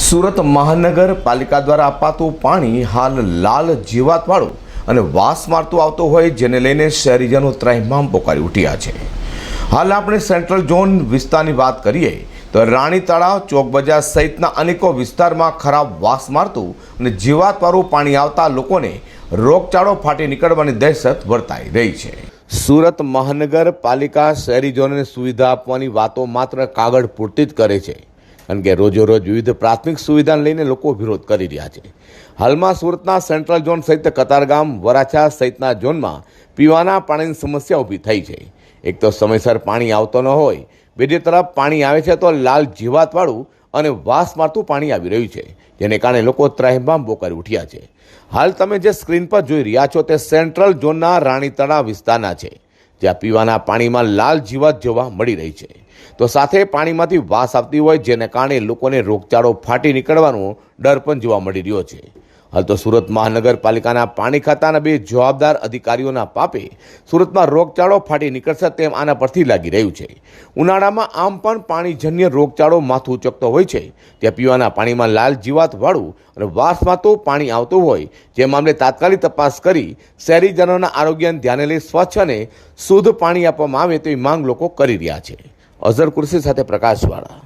સુરત મહાનગરપાલિકા દ્વારા અપાતું પાણી હાલ લાલ જીવાતવાળું અને વાસ મારતું આવતું હોય જેને લઈને શહેરીજનો ત્રાહિમામ પોકારી ઉઠ્યા છે. હાલ આપણે સેન્ટ્રલ ઝોન વિસ્તારની વાત કરીએ તો રાણી તળાવ, ચોક બજાર સહિતના અનેકો વિસ્તારમાં ખરાબ વાસ મારતું અને જીવાતવાળું પાણી આવતા લોકોને રોગચાળો ફાટી નીકળવાની દહેશત વર્તાઈ રહી છે. સુરત મહાનગરપાલિકા શહેરીજનોને સુવિધા આપવાની વાતો માત્ર કાગળ પૂરતી જ કરે છે. કારણ કે રોજો રોજ વિવિધ પ્રાથમિક સુવિધાને લઈને લોકો વિરોધ કરી રહ્યા છે. હાલમાં સુરતના સેન્ટ્રલ ઝોન સહિત કતારગામ, વરાછા સહિતના ઝોનમાં પીવાના પાણીની સમસ્યા ઊભી થઈ છે. એક તો સમયસર પાણી આવતો ન હોય, બીજી તરફ પાણી આવે છે તો લાલ જીવાતવાળું અને વાસ મારતું પાણી આવી રહ્યું છે, જેને કારણે લોકો ત્રાહિમામ બોકારી ઉઠ્યા છે. હાલ તમે જે સ્ક્રીન પર જોઈ રહ્યા છો તે સેન્ટ્રલ ઝોનના રાણીતળા વિસ્તારના છે. જ્યાં પીવાના પાણીમાં લાલ જીવાત જોવા મળી રહી છે. તો સાથે પાણીમાંથી વાસ આવતી હોય, જેને કારણે લોકોને રોગચાળો ફાટી નીકળવાનો ડર પણ જોવા મળી રહ્યો છે. હાલ તો સુરત મહાનગરપાલિકાના પાણી ખાતાના બે જવાબદાર અધિકારીઓના પાપે સુરતમાં રોગચાળો ફાટી નીકળશે તેમ આના પરથી લાગી રહ્યું છે. ઉનાળામાં આમ પણ પાણીજન્ય રોગચાળો માથું ઉચકતો હોય છે. ત્યાં પીવાના પાણીમાં લાલ જીવાત વાળું અને વાસમાં તો પાણી આવતું હોય. જે મામલે તાત્કાલિક તપાસ કરી શહેરીજનોના આરોગ્યને ધ્યાને લઈ સ્વચ્છ અને શુદ્ધ પાણી આપવામાં આવે તેવી માંગ લોકો કરી રહ્યા છે. અઝર કુર્સી સાથે પ્રકાશવાળા.